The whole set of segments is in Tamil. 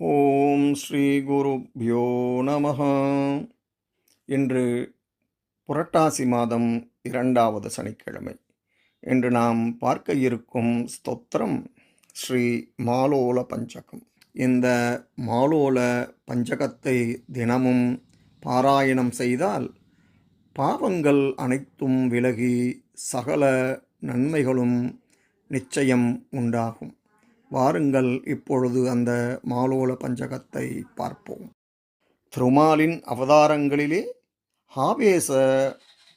ஓம் ஸ்ரீ குருப்யோ நம இன்று புரட்டாசி மாதம் இரண்டாவது சனிக்கிழமை. இன்று நாம் பார்க்க இருக்கும் ஸ்தோத்திரம் ஸ்ரீ மாலோல பஞ்சகம். இந்த மாலோல பஞ்சகத்தை தினமும் பாராயணம் செய்தால் பாவங்கள் அனைத்தும் விலகி சகல நன்மைகளும் நிச்சயம் உண்டாகும். வாருங்கள் இப்பொழுது அந்த மாலோல பஞ்சகத்தை பார்ப்போம். திருமாலின் அவதாரங்களிலே ஆவேச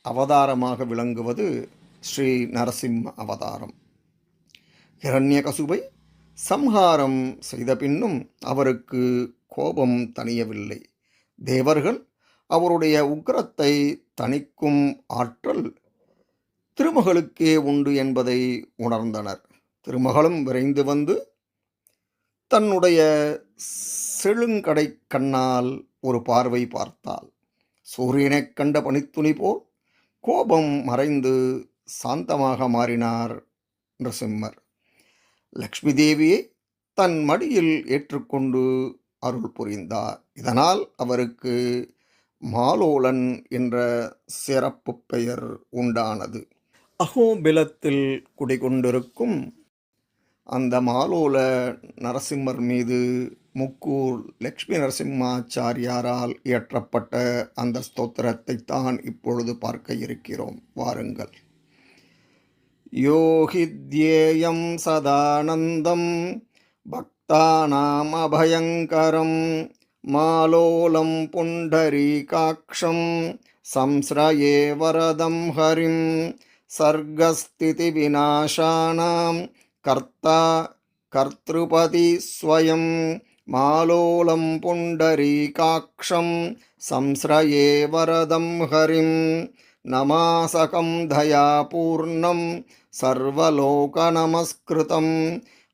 அவதாரமாக விளங்குவது ஸ்ரீ நரசிம்ம அவதாரம். இரண்யகசுபை சம்ஹாரம் செய்த பின்னும் அவருக்கு கோபம் தணியவில்லை. தேவர்கள் அவருடைய உக்கிரத்தை தணிக்கும் ஆற்றல் திருமகளுக்கே உண்டு என்பதை உணர்ந்தனர். திருமகளும் விரைந்து வந்து தன்னுடைய செழுங்கடை கண்ணால் ஒரு பார்வை பார்த்தாள். சூரியனைக் கண்ட பனித்துணி போல் கோபம் மறைந்து சாந்தமாக மாறினார் நரசிம்மர். லக்ஷ்மி தேவியை தன் மடியில் ஏற்றுக்கொண்டு அருள் புரிந்தார். இதனால் அவருக்கு மாலோலன் என்ற சிறப்பு பெயர் உண்டானது. அகோபிலத்தில் குடிகொண்டிருக்கும் அந்த மாலோல நரசிம்மர் மீது முக்கூர் லக்ஷ்மி நரசிம்மாச்சாரியாரால் இயற்றப்பட்ட அந்த ஸ்தோத்திரத்தை தான் இப்பொழுது பார்க்க இருக்கிறோம் வாருங்கள் யோகித்யேயம் சதானந்தம் பக்தானாம் அபயங்கரம் மாலோலம் புண்டரீகாட்சம் संश्रये वरदं हरिं सर्गस्थितिविनाशानां கர்த்தா கர்த்திருபதி ஸ்வயம் மாலோலம் புண்டரீகாட்சம் சம்ஸ்ரயே வரதம் ஹரிம் நமாசகம் தயாபூர்ணம் சர்வலோகநமஸ்கிருதம்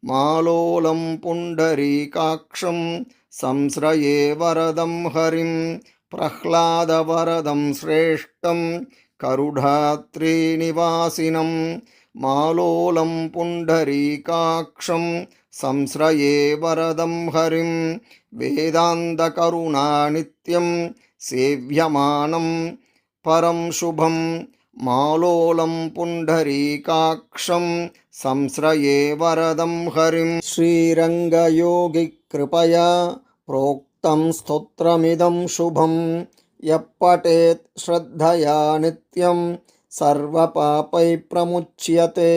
மாலோலம் புண்டரீகாட்சம் சம்ஸ்ரயே வரதம் ஹரிம் பிரஹ்லாதவரதம் ஸ்ரேஷ்டம் கருடாத்ரீநிவாசினம் మాలోలం పుండరీకాక్షం సంశ్రయే వరదం హరిం వేదాంతకరుణా నిత్యం సేవ్యమానం పరం శుభం మాలోలం పుండరీకాక్షం సంశ్రయే వరదం హరిం శ్రీరంగయోగి కృపయా ప్రోక్తం స్తోత్రమిదం శుభం ఎప్పటేత్ శ్రద్ధయా నిత్యం సర్వపాపై ప్రముచ్యతే